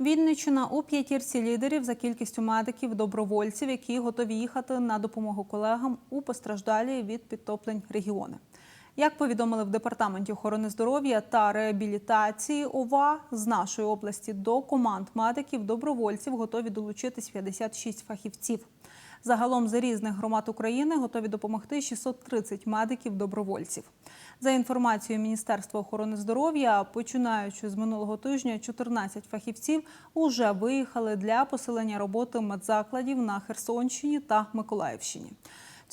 Вінниччина у п'ятірці лідерів за кількістю медиків, добровольців, які готові їхати на допомогу колегам у постраждалі від підтоплень регіони. Як повідомили в департаменті охорони здоров'я та реабілітації ОВА з нашої області до команд медиків добровольців готові долучитись 56 фахівців. Загалом за різних громад України готові допомогти 630 медиків-добровольців. За інформацією Міністерства охорони здоров'я, починаючи з минулого тижня, 14 фахівців уже виїхали для посилення роботи медзакладів на Херсонщині та Миколаївщині.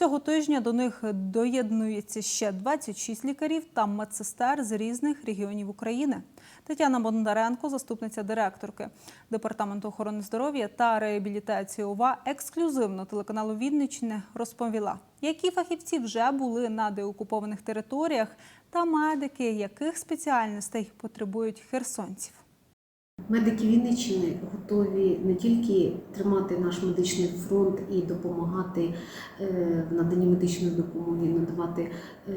Цього тижня до них доєднується ще 26 лікарів та медсестер з різних регіонів України. Тетяна Бондаренко, заступниця директорки департаменту охорони здоров'я та реабілітації ОВА, ексклюзивно телеканалу Вінниччини розповіла, які фахівці вже були на деокупованих територіях та медики, яких спеціальностей потребують херсонців. Медики Вінниччини готові не тільки тримати наш медичний фронт і допомагати е, в наданні медичної допомоги, надавати е,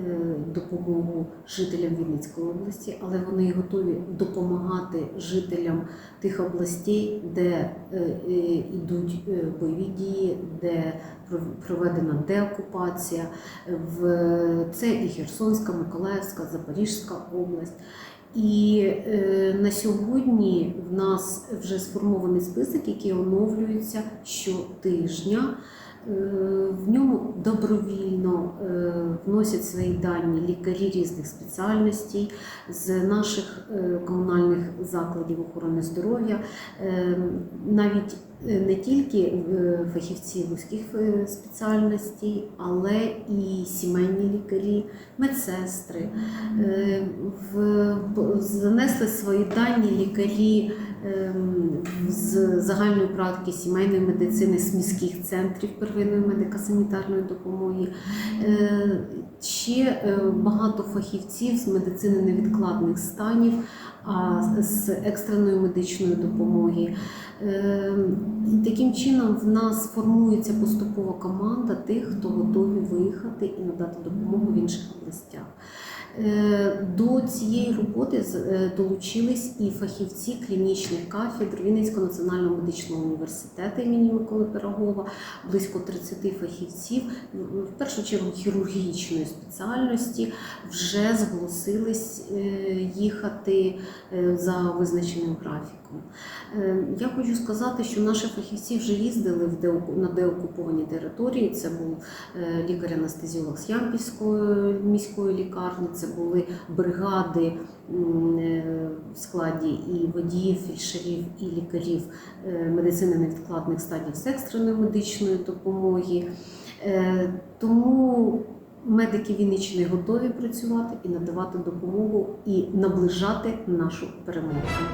допомогу жителям Вінницької області, але вони готові допомагати жителям тих областей, де йдуть бойові дії, де пров- проведена деокупація. Це і Херсонська, Миколаївська, Запорізька область. І е, на сьогодні в нас вже сформований список, який оновлюється щотижня. Е, в ньому добровільно е, вносять свої дані лікарі різних спеціальностей з наших е, комунальних закладів охорони здоров'я, навіть не тільки фахівці вузьких спеціальностей, але і сімейні лікарі, медсестри. В- Занесли свої дані лікарі з загальної практики сімейної медицини з міських центрів первинної медико-санітарної допомоги. Е, Ще е, багато фахівців з медицини невідкладних станів, а з екстреної медичної допомоги. Е, І таким чином в нас формується поступова команда тих, хто готові виїхати і надати допомогу в інших областях. Е, До цієї роботи е, долучились і фахівці клінічних кафедр Вінницького національного медичного університету імені Миколи Пирогова, близько 30 фахівців, в- в першу чергу хірургічної спеціальності, вже зголосились е, їхати за визначеним графіком. Я хочу сказати, що наші фахівці вже їздили на деокуповані території. Це був лікар-анестезіолог з Ямпільської міської лікарні, це були бригади е, в складі і водіїв, фельдшерів, і лікарів е, медицини невідкладних стадій з екстреної медичної допомоги. Е, Тому медики Вінниччини готові працювати і надавати допомогу і наближати нашу перемогу.